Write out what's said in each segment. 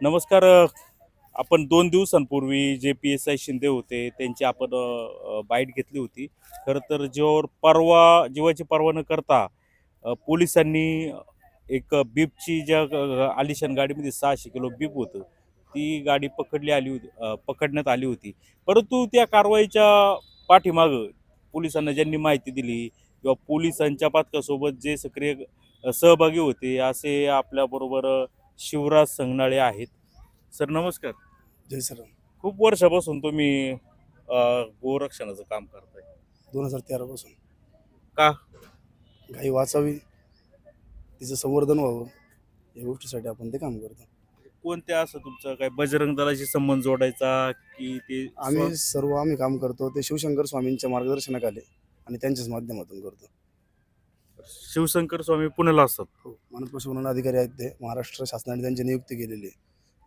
नमस्कार आपण दोन दिवसांपूर्वी J P S I Shinde होते त्यांची आपण बाईट घेतली होती. खरं तर जेव्हा परवा जीवाची पर्वा न करता पोलिसांनी एक बीपची ज्या आलिशान गाडीमध्ये सहाशे किलो बीप होतं ती गाडी पकडली आली होती पकडण्यात आली होती. परंतु त्या कारवाईच्या पाठीमागं पोलिसांना ज्यांनी माहिती दिली किंवा पोलिसांच्या पातकासोबत जे सक्रिय सहभागी होते असे आपल्याबरोबर शिवराज संगनाळे आहेत. सर नमस्कार. जय श्रीराम. खूप वर्षापासून तुम्ही अ, गोरक्षणाचं काम करताय. दोन हजार तेरापासून का? गाई वाचावी तिचं संवर्धन व्हावं या गोष्टीसाठी आपण ते काम करतो. कोणत्या असं तुमचं काय बजरंग दलाशी संबंध जोडायचा की ते आम्ही सर्व आम्ही काम करतो ते शिवशंकर स्वामींच्या मार्गदर्शनाखाली आणि त्यांच्याच माध्यमातून करतो. शिवशंकर स्वामी पुण्याला असतात. हो मानस पशुपालन अधिकारी आहेत ते. महाराष्ट्र शासनाने त्यांची नियुक्ती केलेली आहे.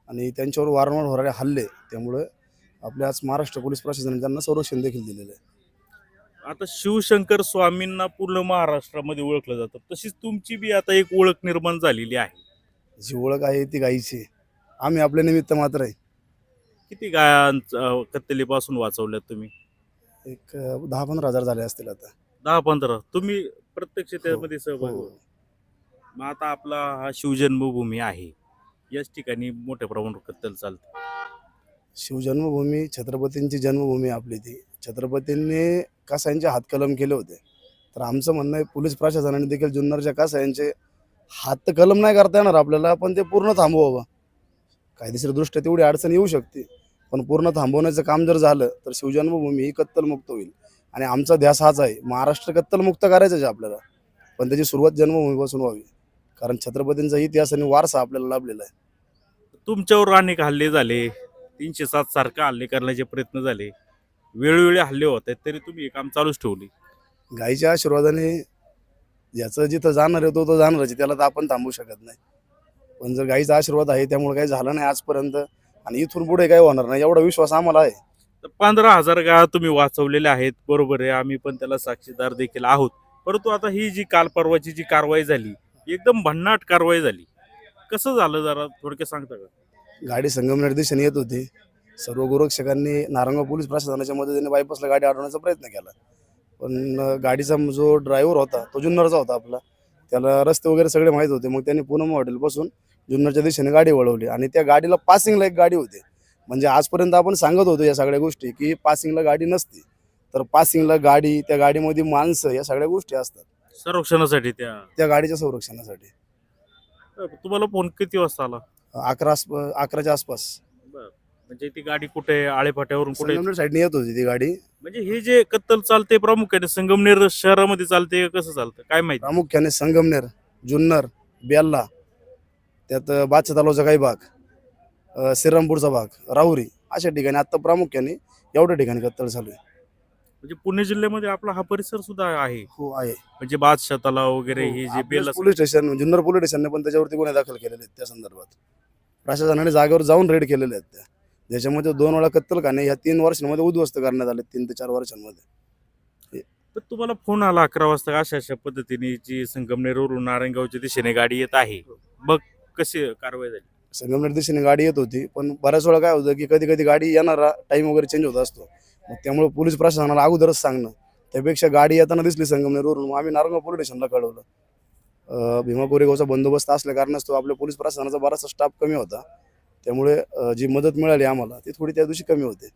आणि त्यांच्यावर वारंवार होणारे हल्ले त्यामुळे आपल्या आज महाराष्ट्र पोलीस प्रशासनाने त्यांना संरक्षण देखील दिलेलं आहे. आता शिवशंकर स्वामींना पूर्ण महाराष्ट्रामध्ये ओळखलं जातं. तशीच तुमची बी आता एक ओळख निर्माण झालेली आहे. जी ओळख आहे ती गायीची आम्ही आपल्या निमित्त मात्र आहे. किती गायांचं कत्तलीपासून वाचवल्यात तुम्ही? एक अं, दहा पंधरा हजार झाले असतील आता. दहा पंधरा. तुम्ही प्रत्यक्ष त्यामध्ये सहभागी हो. होता. मग आता आपला हा शिवजन्मभूमी आहे. याच ठिकाणी मोठ्या प्रमाणावर कत्तल चालते. शिवजन्मभूमी छत्रपतींची जन्मभूमी आपली ती. छत्रपतींनी कासायांचे हातकलम केले होते. तर आमचं म्हणणं आहे पोलीस प्रशासनाने देखील जुन्नरच्या कासायांचे हात कलम नाही करता येणार आपल्याला पण ते पूर्ण थांबवावं. कायदेशीरदृष्ट्या तेवढी अडचण येऊ शकते. पण पूर्ण थांबवण्याचं काम जर झालं तर शिवजन्मभूमी ही कत्तलमुक्त होईल. आणि आमचा ध्यास हाच आहे. महाराष्ट्र कत्तलमुक्त करायचं आहे आपल्याला. पण त्याची सुरुवात जन्मभूमीपासून व्हावी. कारण छत्रपतींचा इतिहास आणि वारसा आपल्याला लाभलेला आहे. तुमच्यावर अनेक हल्ले झाले. तीनशे सात सारखे हल्ले करण्याचे प्रयत्न झाले. वेळोवेळी हल्ले होत आहेत तरी तुम्ही हे काम चालूच ठेवले. गाईच्या आशीर्वादाने ज्याचं जिथं जाणार आहे तो तो जाणारच आहे. त्याला तर आपण थांबवू शकत नाही. पण जर गाईचा आशीर्वाद आहे त्यामुळे काही झालं नाही आजपर्यंत. आणि इथून पुढे काही होणार नाही. एवढा विश्वास आम्हाला आहे. तर पंधरा हजार गाळा तुम्ही वाचवलेल्या आहेत बरोबर आहे. आम्ही पण त्याला साक्षीदार देखील आहोत. परंतु आता ही जी काल परवाची जी कारवाई झाली एकदम भन्नाट कारवाई झाली. कसं झालं जरा थोडक्यात सांगता का? गाडी संगमनेर दिशेने येत होती. सर्व गोरक्षकांनी नारंगाव पोलीस प्रशासनाच्या मदतीने बायपासला गाडी अडवण्याचा प्रयत्न केला. पण गाडीचा जो ड्रायव्हर होता तो जुन्नरचा होता आपला. त्याला रस्ते वगैरे सगळे माहीत होते. मग त्यांनी पूनम हॉटेलपासून जुन्नरच्या दिशेने गाडी वळवली. आणि त्या गाडीला पासिंगला एक गाडी होती. म्हणजे आजपर्यंत आपण सांगत होतो या सगळ्या गोष्टी की पासिंगला गाडी नसती. तर पासिंगला गाडी त्या गाडीमध्ये माणसं या सगळ्या गोष्टी असतात. संरक्षणासाठी त्या. त्या गाडीच्या संरक्षणासाठी. तुम्हाला फोन किती वाजता आला? अकरा आसप- अकराच्या आसपास. म्हणजे ती गाडी कुठे आळेफाट्यावरून कुठे? संगमनेर साईडने येत होती ती गाडी. म्हणजे हे जे कत्तल चालते प्रामुख्याने संगमनेर शहरामध्ये चालते का कसं चालतं? काय माहिती? प्रामुख्याने संगमनेर जुन्नर बेल्ला त्यात बादशा तलावचा काही भाग. श्रीरामपूरचा भाग राहुरी अशा ठिकाणी आत्ता प्रामुख्याने एवढ्या ठिकाणी कत्तल चालू आहे. म्हणजे पुणे जिल्ह्यामध्ये आपला हा परिसर सुद्धा आहे. हो आहे. म्हणजे बादशाह तलाव वगैरे हो, हे जे बेल पोलीस स्टेशन जुन्नर पोलीस स्टेशनने पण त्याच्यावरती गुन्हे दाखल केलेले आहेत त्या संदर्भात. प्रशासनाने जागेवर जाऊन रेड केलेले आहेत त्या. ज्याच्यामध्ये दोन वेळा कत्तलखाने ह्या तीन वर्षांमध्ये उद्ध्वस्त करण्यात आले तीन ते चार वर्षांमध्ये. तर तुम्हाला फोन आला अकरा वाजता अशा अशा पद्धतीने जी संगमनेरवरून नारायणगावच्या दिशेने गाडी येत आहे. मग कशी कारवाई झाली? संगमनेर दिशेने गाडी येत होती पण बऱ्याच वेळा काय होतं की कधी कधी गाडी येणारा टाईम वगैरे चेंज होत असतो. मग त्यामुळे पोलीस प्रशासनाला अगोदरच सांगणं. त्यापेक्षा गाडी येताना दिसली संगमनेरवरून मग आम्ही नारंगाव पोलीस स्टेशनला कळवलं. भीमा कोरेगावचा बंदोबस्त असल्या कारणास्तव आपल्या पोलीस प्रशासनाचा बराचसा स्टाफ कमी होता. त्यामुळे जी मदत मिळाली आम्हाला ती थोडी त्या दिवशी कमी होते.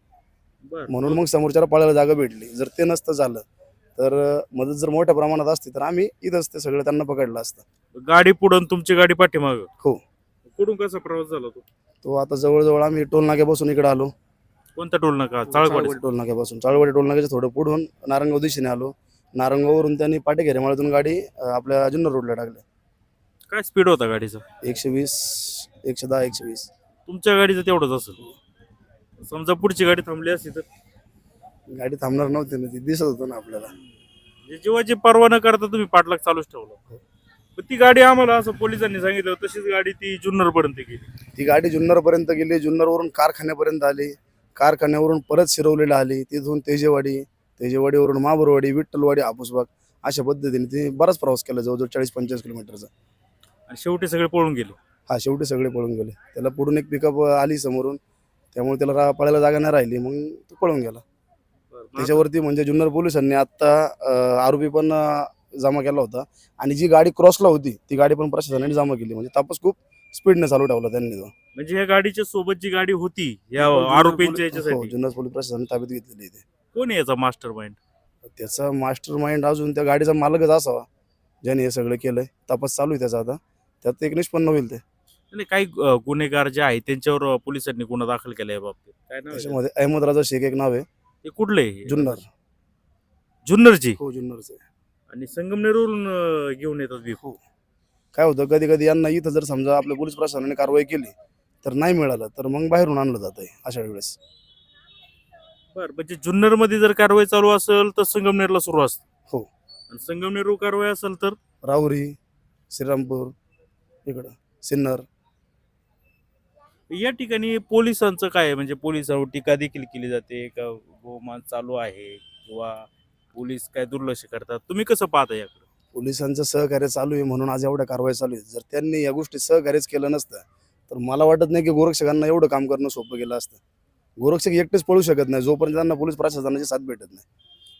म्हणून मग समोरच्याला पळायला जागा भेटली. जर ते नसतं झालं तर मदत जर मोठ्या प्रमाणात असती तर आम्ही इथंच ते सगळं त्यांना पकडलं असतं. गाडी पुढून तुमची गाडी पाठीमाग? हो. कुठून कसा प्रवास झाला तो? तो आता जवळजवळ आम्ही टोल नाक्यापासून इकडे आलो. कोणता टोल नका चाळवडी टोल नाक्यापासून चाळवडी टोल नाक्याच्या थोडं पुढून नारंगाव दिशेने आलो. नारंगावरून त्यांनी पाटे घेरेमाळ्यातून गाडी अं, आपल्या जुन्नर रोडला टाकली. काय स्पीड होता गाडीचा? एकशे वीस एकशे दहा एकशे वीस. तुमच्या गाडीचं तेवढंच असेल. समजा पुढची गाडी थांबली असती तर? गाडी थांबणार नव्हती ना ती दिसत होतं ना आपल्याला. म्हणजे जीवाची पर्वा न करता तुम्ही पाठलाग चालूच ठेवला. पण ती गाडी आम्हाला असं पोलिसांनी सांगितलं तशीच गाडी ती जुन्नर पर्यंत गेली. ती गाडी जुन्नरपर्यंत गेली जुन्नरवरून कारखान्यापर्यंत आली. कारखान्यावरून परत शिरवलेला आली तिथून तेजेवाडी तेजेवाडीवरून महाबरवाडी विठ्ठलवाडी हापूसबाग अशा पद्धतीने ती बराच प्रवास केला जवळजवळ चाळीस पंचेचाळीस किलोमीटरचा. आणि शेवटी सगळे पळून गेले. हा शेवटी सगळे पळून गेले. त्याला पुढून एक पिकअप आली समोरून त्यामुळे त्याला रा- पळायला जागा नाही राहिली मग तो पळून गेला. त्याच्यावरती म्हणजे जुन्नर पोलिसांनी आत्ता आरोपी पण जमा केला होता. आणि जी गाडी क्रॉसला होती ती गाडी पण प्रशासनाने जमा केली. म्हणजे तपास खूप स्पीडने चालू ठेवला त्यांनी तो. म्हणजे या गाडीच्या सोबत जी गाडी होती या जुन्नर आरोपींच्या पोलीस- हो, याच्यासाठी जुन्नर पोलीस प्रशासनाने ताब्यात घेतलेली आहे ते. कोण आहे याचा मास्टर माइंड त्याचा मास्टर माइंड अजून त्या गाडीचा मालकच असावा ज्याने हे सगळं केलंय. तपास चालू आहे त्याचा आता. त्यात एक निष्पन्न होईल ते. आणि काही अं, गुन्हेगार जे आहेत त्यांच्यावर अं, पोलिसांनी गुन्हा दाखल केला या बाबतीत. काय नाव आहे त्याचं? त्याच्यामध्ये अहमद राजा शेख एक नाव आहे. ते कुठले आहे? जुन्नर. जुन्नरची हो जुन्नरचं आहे. आणि संगमनेरवरून अं, घेऊन येतात बी काय होतं कधी कधी यांना इथं जर समजा आपल्या पोलीस प्रशासनाने कारवाई केली तर नाही मिळालं तर मग बाहेरून आणलं जात आहे अशा वेळेस. बर म्हणजे जुन्नरमध्ये जर कारवाई चालू असेल तर संगमनेरला सुरू असते. हो. आणि संगमनेरवर कारवाई असेल तर? राहुरी श्रीरामपूर इकडं सिन्नर. या ठिकाणी पोलिसांचं काय आहे? म्हणजे पोलिसांवर टीका देखील केली जाते का गोमान चालू आहे किंवा पोलीस काय दुर्लक्ष करतात? तुम्ही कसं पाहता याकडे? पोलिसांचं सहकार्य चालू आहे म्हणून आज एवढ्या कारवाई चालू आहे जर त्यांनी या गोष्टी सहकार्यच केलं नसतं तर मला वाटत नाही की गोरक्षकांना एवढं काम करणं सोपं गेलं असतं. गोरक्षक एकटेच पळू शकत नाही जोपर्यंत त्यांना पोलीस प्रशासनाची साथ भेटत नाही.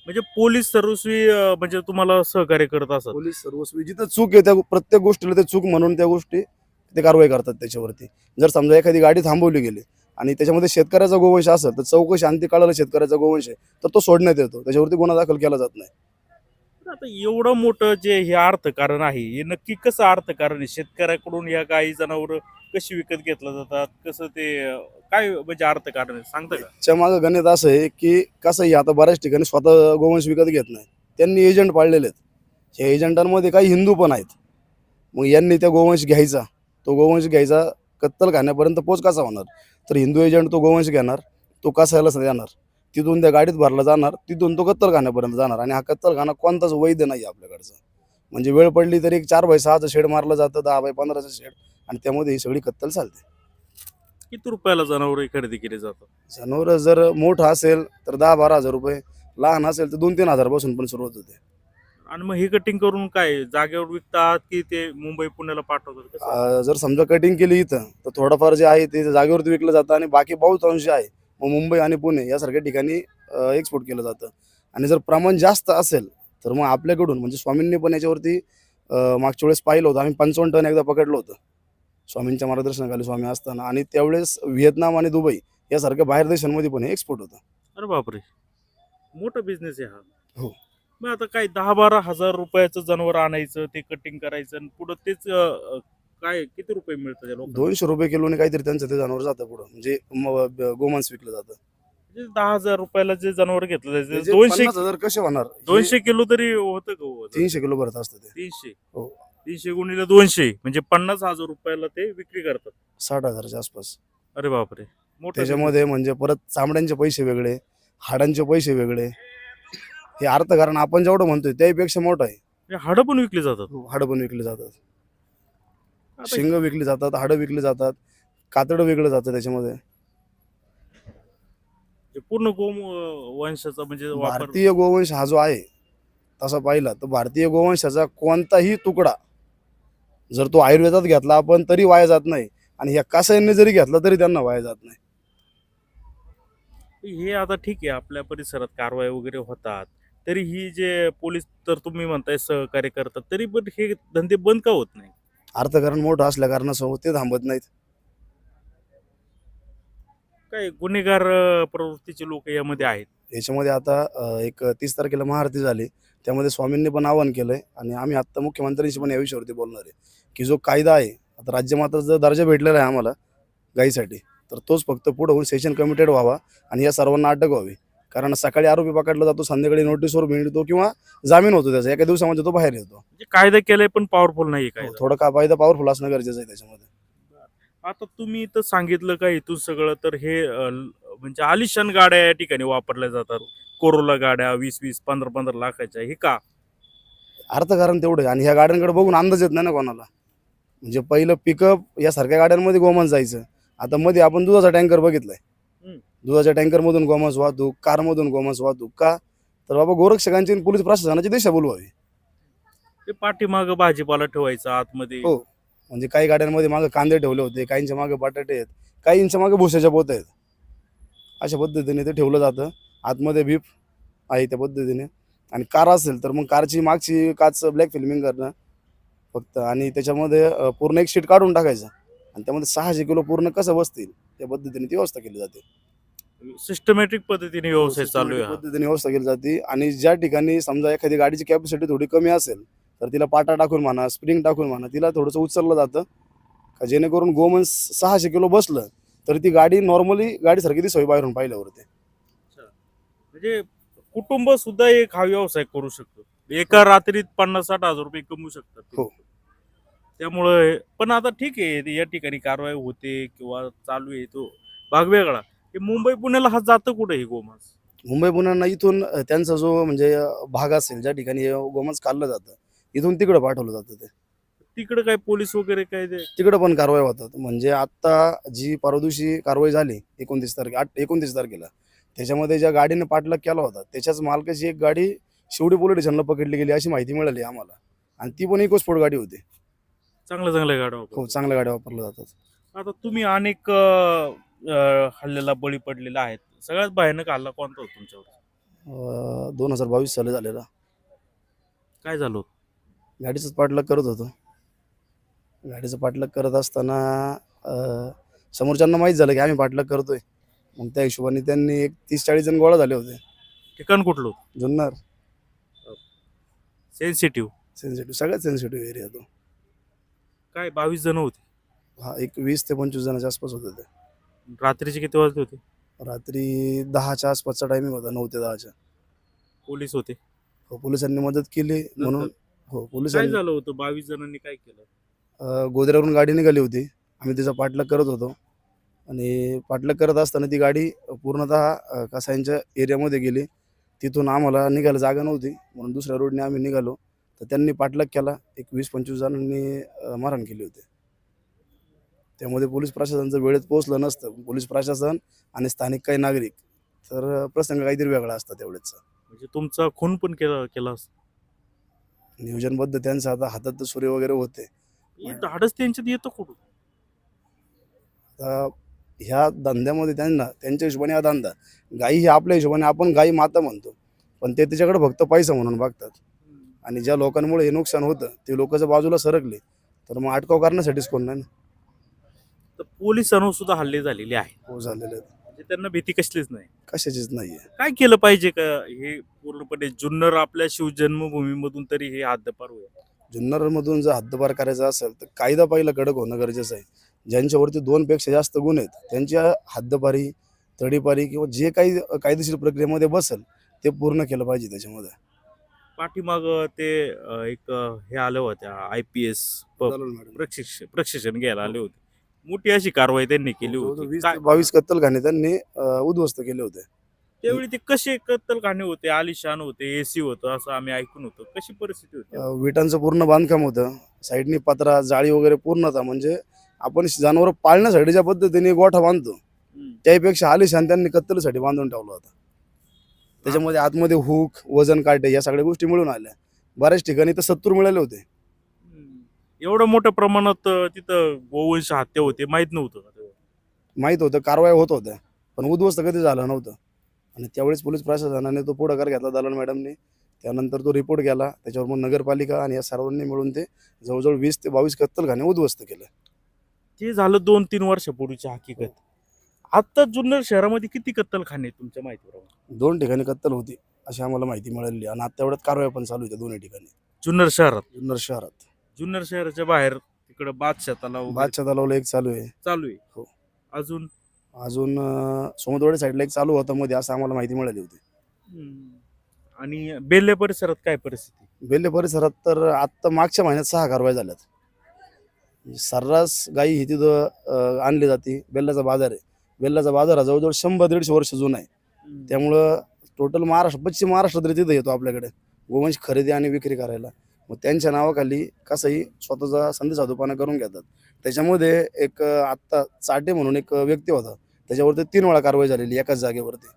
म्हणजे पोलीस सर्वस्वी अं, म्हणजे तुम्हाला सहकार्य करत असत. पोलीस सर्वस्वी जिथं चूक आहे त्या प्रत्येक गोष्टीला ते चूक म्हणून त्या गोष्टी ते कारवाई करतात त्याच्यावरती. जर समजा एखादी गाडी थांबवली गेली आणि त्याच्यामध्ये शेतकऱ्याचा गोवंश असेल तर चौकशी अंती कळालं शेतकऱ्याचा गोवंश आहे तर तो सोडण्यात येतो. त्याच्यावरती गुन्हा दाखल केला जात नाही. आता एवढं मोठं जे हे अर्थकारण आहे हे नक्की कसं अर्थकारण आहे? शेतकऱ्याकडून या गायी जनावर कशी विकत घेतलं जातात? कसं ते काय म्हणजे अर्थकारण आहे? सांगता का? च्या मागं गणित असं आहे की कसं आहे आता बऱ्याच ठिकाणी स्वतः गोवंश विकत घेत नाही. त्यांनी एजंट पाळलेले आहेत. ह्या एजंटांमध्ये काही हिंदू पण आहेत. मग यांनी त्या गोवंश घ्यायचा. तो गोवंश घ्यायचा कत्तल खाण्यापर्यंत पोच कसा होणार? तर हिंदू एजंट तो गोवंश घेणार तो कसायला देणार तिथून त्या गाडीत भरला जाणार तिथून तो कत्तल खाण्यापर्यंत जाणार आणि हा कत्तल खाना कोणताच वैध नाही आपल्याकडचा. म्हणजे वेळ पडली तरी एक चार बाय सहाचं शेड मारलं जातं दहा बाय पंधराचं शेड आणि त्यामध्ये ही सगळी कत्तल चालते. किती रुपयाला जनावर खरेदी केली जातात? जनावर जर मोठं असेल तर दहा बारा हजार रुपये लहान असेल तर दोन तीन हजारपासून पण सुरुवात होते. आणि मग हे कटिंग करून काय जागेवर विकतात की ते मुंबई पुण्याला पाठवतात? कसं? अं, जर समजा कटिंग केली इथं तर थोडंफार जे आहे ते जागेवरती विकलं जातं आणि बाकी बहुतांश जे आहे मग मुंबई आणि पुणे यासारख्या ठिकाणी एक्सपोर्ट केलं जातं. आणि जर प्रमाण जास्त असेल तर मग आपल्याकडून म्हणजे स्वामींनी पण याच्यावरती अं, मागच्या वेळेस पाहिलं होतं. आम्ही पंचावन्न टन एकदा पकडलं होतं. स्वामींच्या मार्गदर्शनाखाली स्वामी असताना. आणि त्यावेळेस व्हिएतनाम आणि दुबई यासारख्या बाहेर देशांमध्ये पण एक्सपोर्ट होतं. अरे बापरे! मोठा बिझनेस आहे हा. हो. मग आता काय दहा बारा हजार रुपयाचं जनावर आणायचं ते कटिंग करायचं आणि पुढं तेच अं, काय किती रुपये मिळतं त्या लोकांना? दोनशे रुपये किलोने काहीतरी त्यांचं ते जनावर जातं पुढं. म्हणजे म- ब- गोमांस विकलं जातं. म्हणजे दहा हजार रुपयाला जे जनावर घेतलं जायचं म्हणजे दोनशे पन्नास हजार कसे होणार? हे दोनशे किलो तरी होतं का हो? तीनशे किलो भरत असतं ते. तीनशे. हो. तीनशे गुणिले दोनशे म्हणजे पन्नास हजार रुपयाला ते विक्री करतात. साठ हजारच्या आसपास. अरे बापरे. मोठं त्याच्यामध्ये म्हणजे परत चामड्यांचे पैसे वेगळे हाडांचे पैसे वेगळे हे अर्थकारण आपण जेवढं म्हणतोय त्यापेक्षा मोठं आहे. हाडं पण विकली जातात. हाडं पण विकली जातात. आता शिंग विकली जातात हाडं विकली जातात कातडं विकलं जातं त्याच्यामध्ये. हे पूर्ण गोम अं, वंशाचा म्हणजे वापर भारतीय गोवंश हा जो आहे तसा पाहिला तर भारतीय गोवंशाचा कोणताही तुकडा जर तो आयुर्वेदात घेतला आपण तरी वाया जात नाही. आणि ह्या कासायांनी जरी घेतला तरी त्यांना वाया जात नाही. हे आता ठीक आहे आपल्या परिसरात कारवाई वगैरे होतात. तरी ही जे पोलीस तर तुम्ही म्हणताय सहकार्य करतात तरी पण हे धंदे बंद का होत नाही अर्थकारण मोठं असल्या कारणासमोर ते थांबत नाहीत. काय गुन्हेगार अं, प्रवृत्तीचे लोक यामध्ये आहेत? याच्यामध्ये आता अ, एक तीस तारखेला महाआरती झाली. त्यामध्ये स्वामींनी पण आवाहन केलंय आणि आम्ही आत्ता मुख्यमंत्र्यांशी पण या विषयावरती बोलणार आहे की जो कायदा आहे आता राज्यमाताचा दर्जा भेटलेला आहे आम्हाला गायीसाठी तर तोच फक्त पुढे होऊन सेशन कमिटेड व्हावा आणि या सर्वांना अटक व्हावी. कारण सकाळी आरोपी पकडला जातो संध्याकाळी नोटीसवर मिळतो किंवा जामीन होतो त्याचा. एका दिवसामध्ये तो बाहेर येतो. म्हणजे कायदा केलाय पण पॉवरफुल नाही कायदा. थोडं का कायदा पॉवरफुल असणं गरजेचं आहे त्याच्यामध्ये. आता तुम्ही तर सांगितलं का इथून सगळं तर हे अं, म्हणजे आलिशान गाड्या या ठिकाणी वापरल्या जातात. कोरोला गाड्या वीस वीस पंधरा पंधरा लाखाच्या हे का? अर्थकारण तेवढं आहे. आणि ह्या गाड्यांकडे बघून अंदाज येत नाही ना कोणाला. म्हणजे पहिलं पिकअप यासारख्या गाड्यांमध्ये गोमांस जायचं. आता मध्ये आपण दुधाचा टँकर बघितलाय. दुधाच्या टँकरमधून गोमांस वाहतूक कारमधून गोमांस वाहतूक का? तर बाबा गोरक्षकांची आणि पोलीस प्रशासनाची दिशा बोलवावी. ते पाठीमागं भाजीपाला ठेवायचा आतमध्ये. हो. म्हणजे काही गाड्यांमध्ये मागे कांदे ठेवले होते काहींच्या मागे बटाटे आहेत काहींच्या मागे भुसाच्या पोत आहेत. अशा पद्धतीने ते ठेवलं जातं. आतमध्ये बीप आहे त्या पद्धतीने. आणि कार असेल तर मग कारची मागची काच ब्लॅक फिल्मिंग करणं फक्त. आणि त्याच्यामध्ये पूर्ण एक शीट काढून टाकायचं. आणि त्यामध्ये सहाशे किलो पूर्ण कसं बसतील त्या पद्धतीने ती व्यवस्था केली जाते. सिस्टमॅटिक पद्धतीने व्यवसाय चालू आहे हा. पद्धतीने व्यवस्था केली जाते. आणि ज्या ठिकाणी समजा एखादी गाडीची कॅपॅसिटी थोडी कमी असेल तर तिला पाटा टाकून म्हणा स्प्रिंग टाकून म्हणा तिला थोडंसं उचललं जातं. का जेणेकरून गोमन सहाशे किलो बसलं तर ती गाडी नॉर्मली गाडीसारखी ती सोयी बाहेरून पाहिल्यावरती म्हणजे कुटुंब सुद्धा एक हा व्यवसाय करू शकतो. एका रात्रीत पन्नास साठ हजार रुपये कमवू शकतात. हो. त्यामुळे पण आता ठीक आहे या ठिकाणी कारवाई होते किंवा चालू आहे तो. भाग वेगळा. हे मुंबई पुण्याला हा जातं कुठे हे गोमांस? मुंबई पुण्याला इथून त्यांचा जो म्हणजे भाग असेल ज्या ठिकाणी हे गोमांस खाल्लं जातं इथून तिकडं पाठवलं जातं ते. तिकडे काय पोलीस वगैरे काय ते? तिकडं पण कारवाई होतात. म्हणजे आत्ता जी परवा दिवशी कारवाई झाली एकोणतीस तारखे आठ एकोणतीस तारखेला त्याच्यामध्ये ज्या गाडीने पाठलाग केला होता त्याच्याच मालकाची एक गाडी शिवडी पोलीस स्टेशनला पकडली गेली अशी माहिती मिळाली आम्हाला. आणि ती पण इकोस्पोर्ट गाडी होती. चांगल्या चांगल्या गाड्या. खूप चांगल्या गाड्या वापरल्या जातात. आता तुम्ही अनेक अं, अं, हल्ल्याला बळी पडलेला आहेत. सगळ्यात भयानक हल्ला कोणता होता तुमच्यावर? दोन हजार बावीस साली झालेला. काय झालं होतं? गाडीचाच पाठलाग करत होतो. गाडीचा पाठलाग करत असताना अं, समोरच्यांना माहीत झालं की आम्ही पाठलाग करतोय. मग त्या हिशोबाने त्यांनी एक तीस चाळीस जण गोळा झाले होते. ठिकाण कुठलं होतं? जुन्नर. सेन्सिटिव्ह सेन्सिटिव्ह सगळ्यात सेन्सिटिव्ह एरिया तो. काय बावीस जण होते? हा एक वीस ते पंचवीस जणांच्या आसपास होते ते. रात्रीचे किती वाजले होते? रात्री दहाच्या आसपासचा टायमिंग होता नऊ ते दहाच्या. पोलीस होते. हो पोलिसांनी मदत केली म्हणून हो काय पोलिसांनी झालं होतं? बावीस जणांनी काय केलं? अं, गोदऱ्यावरून गाडी निघाली होती. आम्ही तिचा पाठलाग करत होतो. आणि पाठलाग करत असताना ती गाडी पूर्णतः अं, कसाईंच्या एरियामध्ये गेली. तिथून आम्हाला निघायला जागा नव्हती म्हणून दुसऱ्या रोडने आम्ही निघालो. तर त्यांनी पाठलाग केला. एक वीस पंचवीस जणांनी अं, मारहाण केली होती. त्यामध्ये पोलीस प्रशासनाचं वेळेत पोहोचलं नसतं. पोलीस प्रशासन आणि स्थानिक काही नागरिक. तर प्रसंग काहीतरी वेगळा असतात तेवढेच म्हणजे तुमचा खून पण केला केला असता. नियोजनबद्ध त्यांचं आता हातात सूर्य वगैरे होते. धाडस त्यांच्यात येतं कुठून? आता ह्या धंद्यामध्ये त्यांना त्यांच्या हिशोबाने हा धंदा. गाई ही आपल्या हिशोबाने आपण गाई माता म्हणतो. पण ते त्याच्याकडे फक्त पैसा म्हणून बघतात. आणि ज्या लोकांमुळे हे नुकसान होतं ते लोक जर बाजूला सरकले तर मग अटकाव करण्यासाठीच कोण नाही. तर पोलिसांवर सुद्धा हल्ले झालेले आहेत. हो झालेले आहेत. म्हणजे त्यांना भीती कसलीच नाही. कशाचीच नाहीये. काय केलं पाहिजे का हे पूर्णपणे जुन्नर आपल्या शिवजन्मभूमीमधून तरी हे हद्दपार होईल? जुन्नरमधून जर हद्दपार करायचा असेल तर कायदा पहिला कडक होणं गरजेचं आहे. ज्यांच्यावरती दोनपेक्षा जास्त गुन्हे आहेत त्यांच्या हद्दपारी तडीपारी किंवा जे काही कायदेशीर प्रक्रियेमध्ये बसेल ते पूर्ण केलं पाहिजे त्याच्यामध्ये. पाठीमाग ते अं, एक अं, हे आलं होत्या आय पी एस चालेल मॅडम. प्रशिक्षण प्रशिक्षण घ्यायला आले होते. मोठी अशी कारवाई त्यांनी केली होती. वीस काय- बावीस कत्तलखाने त्यांनी अं, उद्ध्वस्त केले होते. त्यावेळी ते कसे कत्तलखाने होते? आलिशान होते एसी होतं असं आम्ही ऐकून होतो. कशी परिस्थिती होती? अं, विटांचं पूर्ण बांधकाम होतं. साईडनी पत्रा जाळी वगैरे पूर्ण होता. म्हणजे आपण जनावर पाळण्यासाठी ज्या पद्धतीने गोठा बांधतो. हम्म. त्यापेक्षा आलिशान त्यांनी कत्तलीसाठी बांधून ठेवला होता. त्याच्यामध्ये आतमध्ये हुक वजन काटे या सगळ्या गोष्टी मिळून आल्या. बऱ्याच ठिकाणी तर सत्तूर मिळाले होते. एवढं मोठ्या प्रमाणात अं, तिथं गोवंश हत्या होते माहीत नव्हतं का तेव्हा? माहीत होतं कारवाई होत होत्या पण उद्ध्वस्त कधी झालं नव्हतं. आणि त्यावेळेस पोलीस प्रशासनाने तो पुढाकार घेतला दलाल मॅडमने त्यानंतर तो रिपोर्ट गेला त्याच्यावर मग नगरपालिका आणि या सर्वांनी मिळून ते जवळजवळ वीस ते बावीस कत्तलखाने उद्ध्वस्त केले. ते झालं दोन तीन वर्षापूर्वीची हकीकत. आता जुन्नर शहरामध्ये किती कत्तलखाने आहेत तुमच्या माहितीप्रमाणे दोन ठिकाणी कत्तल होती अशी आम्हाला माहिती मिळाली. आणि आता एवढ्यात कारवाई पण चालू होत्या दोन्ही ठिकाणी. जुन्नर शहरात? जुन्नर शहरात. जुन्नर शहराच्या बाहेर तिकडे बादशाह तलाव वगैरे बादशाह तलावला एक चालू आहे. चालू आहे. हो. अजून? अजून अं, समुद्रवाडी साईडला एक चालू होता मध्ये असं आम्हाला माहिती मिळाली होती. हम्म. आणि बेल्ले परिसरात काय परिस्थिती? बेल्ले परिसरात तर आत्ता मागच्या महिन्यात सहा कारवाई झाल्यात. सर्रास गाई ही तिथं अं, आणली जाते. बेल्लाचा बाजार आहे. बेल्लाचा बाजार हा जवळजवळ शंभर दीडशे वर्ष जुना आहे. त्यामुळं टोटल महाराष्ट्र पश्चिम महाराष्ट्र तरी तिथं येतो आपल्याकडे. गोवंश खरेदी आणि विक्री करायला. मग त्यांच्या नावाखाली कसंही स्वतःचा संधी साधूपणा करून घेतात. त्याच्यामध्ये एक आत्ता चाटे म्हणून एक व्यक्ती होता. त्याच्यावरती तीन वेळा कारवाई झालेली एकाच जागेवरती.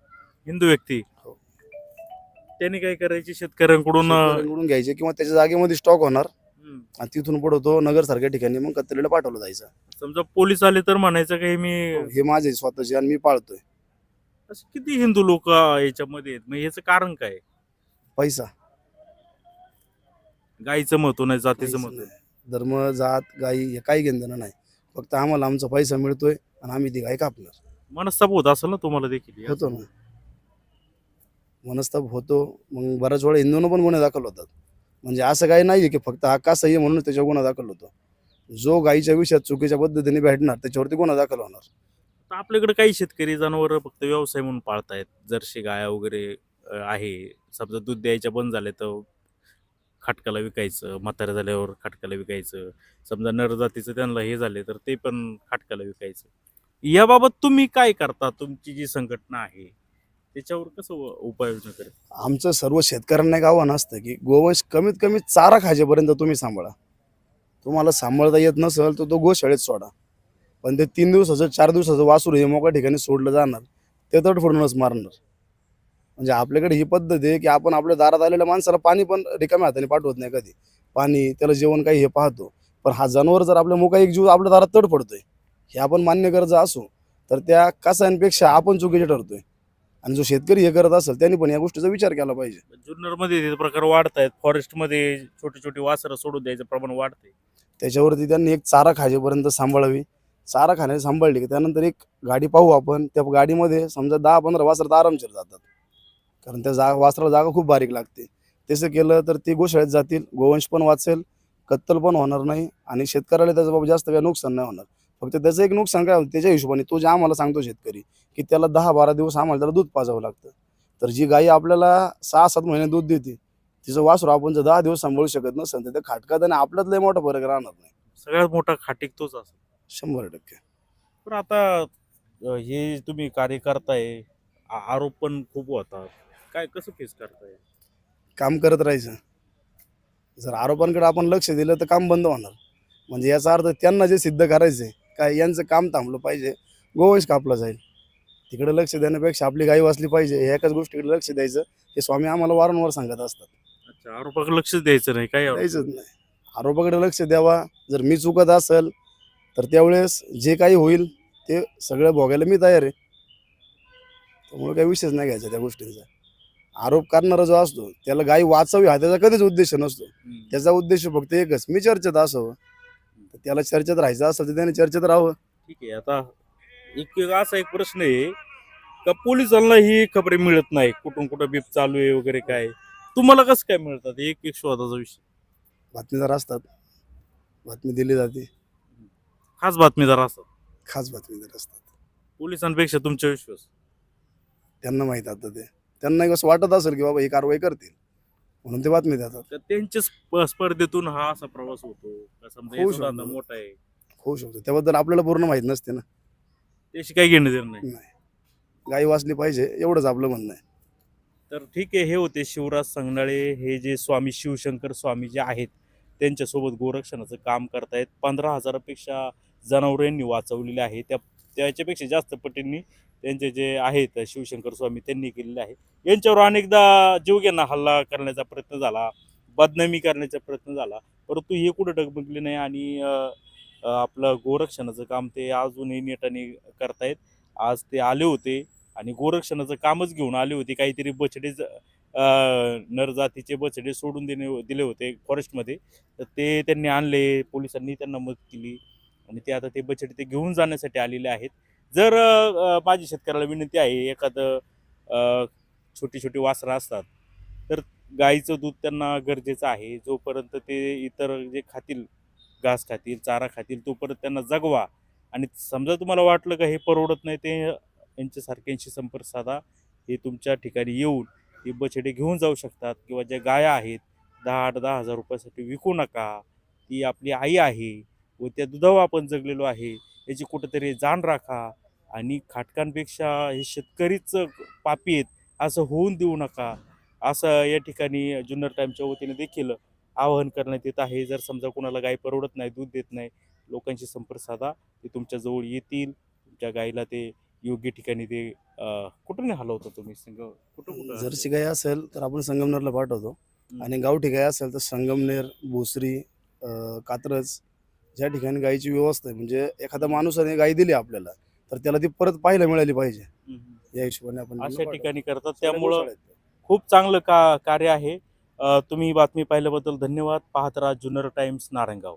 हिंदू व्यक्ती? हो. त्यांनी काय करायचे? शेतकऱ्यांकडून अं, शेतकऱ्यांकडून घ्यायचे किंवा त्याच्या जागेमध्ये स्टॉक होणार. हम्म. आणि तिथून पुढे तो नगरसारख्या ठिकाणी मग कत्तलीला पाठवलं जायचं. समजा पोलीस आले तर म्हणायचं काही मी हे माझे स्वतःचे आणि मी पाळतोय. असं किती हिंदू लोक याच्यामध्ये आहेत? मग याचं कारण काय? पैसा. गाईचं महत्त्व नाही जातीचं महत्त्व. नाही. धर्म जात गाई हे काही घेणं नाही. फक्त आम्हाला आमचा पैसा मिळतोय आणि आम्ही ती गाय कापणार. मनस्ताप होत असेल ना तुम्हाला देखील होतो ना. मनस्ताप होतो. मग बऱ्याच वेळा हिंदूनं पण गुन्हे दाखल होतात. म्हणजे असं काही नाही की फक्त हा कासा आहे म्हणून त्याच्यावर गुन्हा दाखल होतो. जो गाईच्या विषयात चुकीच्या पद्धतीने भेटणार त्याच्यावरती गुन्हा दाखल होणार. आता आपल्याकडे काही शेतकरी जनावर फक्त व्यवसाय म्हणून पाळतायत. जर्सी गाया वगैरे अं, आहे. समजा दूध द्यायच्या बंद झाले तर खाटकाला विकायचं म्हाताऱ्या झाल्यावर खाटकाला विकायचं. समजा नर जातीचं त्यांना हे झाले तर ते पण खाटकाला विकायचं. याबाबत तुम्ही काय करता? तुमची जी संघटना आहे त्याच्यावर कसं उपाययोजना करेल? आमचं सर्व शेतकऱ्यांना एक आव्हान असतं की गोवंश कमीत कमी चारा खाजेपर्यंत तुम्ही सांभाळा. तुम्हाला सांभाळता येत नसेल तर तो गोशाळेत सोडा. पण ते तीन दिवसाचं चार दिवसाचं वासरू हे मोकळ्या ठिकाणी सोडलं जाणार. ते तडफडूनच मारणार. म्हणजे आपल्याकडे ही पद्धत आहे की आपण आपल्या दारात आलेल्या माणसाला पाणी पण रिकाम्या हाताने पाठवत नाही कधी. पाणी त्याला जेवण काही हे पाहतो. पण हा जनावर जर आपल्या मोका एक जीव आपल्या दारात तडफडतोय हे आपण मान्य गरज असो तर त्या कसांपेक्षा आपण चुकीचे ठरतोय. आणि जो शेतकरी हे करत असेल त्यांनी पण या गोष्टीचा विचार केला पाहिजे. जुन्नरमध्ये ते प्रकार वाढत आहेत फॉरेस्टमध्ये छोटी छोटी वासरं सोडून द्यायचं प्रमाण वाढतंय. त्याच्यावरती त्यांनी एक चारा खाजेपर्यंत सांभाळावी. चारा खाणे सांभाळली की त्यानंतर एक गाडी पाहू आपण. त्या गाडीमध्ये समजा दहा पंधरा वासरात आरामशीर जातात. कारण त्या जा वासराला जागा खूप बारीक लागते. तसं केलं तर ते गोशाळेत जातील. गोवंश पण वाचेल कत्तल पण होणार नाही आणि शेतकऱ्याला त्याचं बाबा जास्त काही नुकसान नाही होणार. फक्त त्याचं एक नुकसान काय होतं त्याच्या हिशोबाने तो जे आम्हाला सांगतो शेतकरी की त्याला दहा बारा दिवस आम्हाला त्याला दूध पाजावं लागतं. तर जी गाई आपल्याला सहा सात महिने दूध देते तिचं वासरू आपण जर दहा दिवस सांभाळू शकत नसेल तर त्या खाटकात आणि आपल्यात लय मोठा फरक राहणार नाही. सगळ्यात मोठा खाटीक तोच असतो शंभर टक्के. पण आता अ, हे तुम्ही कार्य करताय आ- आरोप पण खूप होतात. काय कसं फेस करताय? काम करत राहायचं. जर आरोपांकडे आपण लक्ष दिलं तर काम बंद होणार. म्हणजे याचा अर्थ त्यांना जे सिद्ध करायचंय काय यांचं काम थांबलं पाहिजे गोवंश कापला जाईल. तिकडे लक्ष देण्यापेक्षा आपली गाई वाचली पाहिजे ह्या एकाच गोष्टीकडे लक्ष द्यायचं हे स्वामी आम्हाला वारंवार सांगत असतात. अच्छा आरोपाकडे लक्ष द्यायचं नाही काय आरोप? द्यायचंच नाही. आरोपाकडे लक्ष द्यावा. जर मी चुकत असेल तर त्यावेळेस जे काही होईल ते सगळं भोगायला मी तयार आहे. त्यामुळे काही विषयच नाही घ्यायचा त्या गोष्टींचा. आरोप करणारा जो असतो त्याला गाई वाचावी हा त्याचा कधीच उद्देश नसतो. त्याचा उद्देश फक्त एकच मी चर्चेत असावं. तर त्याला चर्चेत राहायचं असेल तर त्याने चर्चेत राहावं. ठीक आहे आता एक एक असा एक प्रश्न आहे का पोलिसांना ही खबरी मिळत नाही कुठून कुठं बीप चालू आहे वगैरे काय? तुम्हाला कसं काय मिळतात एक एक शोधाचा विषय? बातमीदार असतात बातमी दिली जाते. खास बातमीदार असतात. खास बातमीदार असतात. पोलिसांपेक्षा तुमचा विश्वास? त्यांना माहीत आता ते. त्यांना एक असं वाटत असेल की बाबा ही कारवाई करतील. म्हणून ते बातमी देतात. तर त्यांच्या स्प- स्पर्धेतून हा असा प्रवास होतो. का समजा होऊ याचा धंदा शकतो. मोठा आहे. होऊ शकतो. त्याबद्दल आपल्याला पूर्ण माहीत नसते ना. त्याशी काही घेणं देणं नाही. गाई वाचली पाहिजे एवढंच आपलं म्हणणं आहे. तर ठीक आहे हे होते शिवराज संगणाळे हे जे स्वामी शिवशंकर स्वामी जे आहेत त्यांच्यासोबत गोरक्षणाचं काम करतायत. पंधरा हजारापेक्षा जनावरं यांनी वाचवलेली आहे. त्या त्याच्यापेक्षा जास्त पटींनी त्यांचे जे आहेत शिवशंकर स्वामी त्यांनी केलेले आहे. यांच्यावर अनेकदा जीवघेणा हल्ला करण्याचा प्रयत्न झाला बदनामी करण्याचा प्रयत्न झाला. परंतु हे कुठं डगमगले नाही आणि आपलं गोरक्षणाचं काम ते अजूनही नेटाने करतायत. आज ते आले होते आणि गोरक्षणाचं कामच घेऊन आले होते. काहीतरी बछडे नरजातीचे बछडे सोडून देणे दिले होते फॉरेस्टमध्ये. तर ते त्यांनी आणले पोलिसांनी त्यांना मदत केली आणि ते आता ते बछडे ते घेऊन जाण्यासाठी आलेले आहेत. जर माझी शेतकऱ्याला विनंती आहे एखादं छोटी छोटी वासरं असतात तर गाईचं दूध त्यांना गरजेचं आहे. जोपर्यंत ते इतर जे खातील घास खातील चारा खातील तोपर्यंत त्यांना जगवा. आणि समजा तुम्हाला वाटलं का हे परवडत नाही ते यांच्यासारख्यांशी संपर्क साधा. हे तुमच्या ठिकाणी येऊन हे बछडे घेऊन जाऊ शकतात किंवा ज्या गाया आहेत दहा आठ दहा हजार रुपयासाठी विकू नका. ती आपली आई आहे. व त्या दुधावर आपण जगलेलो आहे याची कुठंतरी जाण राखा आणि खाटकांपेक्षा हे शेतकरीच पापी आहेत असं होऊन देऊ नका. असं या ठिकाणी जुन्नर टाईमच्या वतीने देखील आवाहन करण्यात येत आहे. जर समजा कोणाला गाय परवडत नाही दूध देत नाही लोकांशी संपर्क साधा. ते तुमच्याजवळ येतील तुमच्या गाईला ते योग्य ठिकाणी ते अं, कुठं नाही हलवता तुम्ही? संग कुठं कुठं जर्सी गाय असेल तर आपण संगमनेरला पाठवतो. आणि गावठी गाय असेल तर संगमनेर भोसरी कात्रज ज्या ठिकाणी गायीची व्यवस्था आहे म्हणजे एखादा माणूसाने गाय दिली आपल्याला तर त्याला ती परत पाहायला मिळाली पाहिजे. या हिशोबाने आपण अशा ठिकाणी करतात. त्यामुळं. खूप चांगलं का कार्य आहे. तुम्ही ही बातमी पाहिल्याबद्दल धन्यवाद. पाहत राहा जुन्नर टाइम्स नारायणगाव.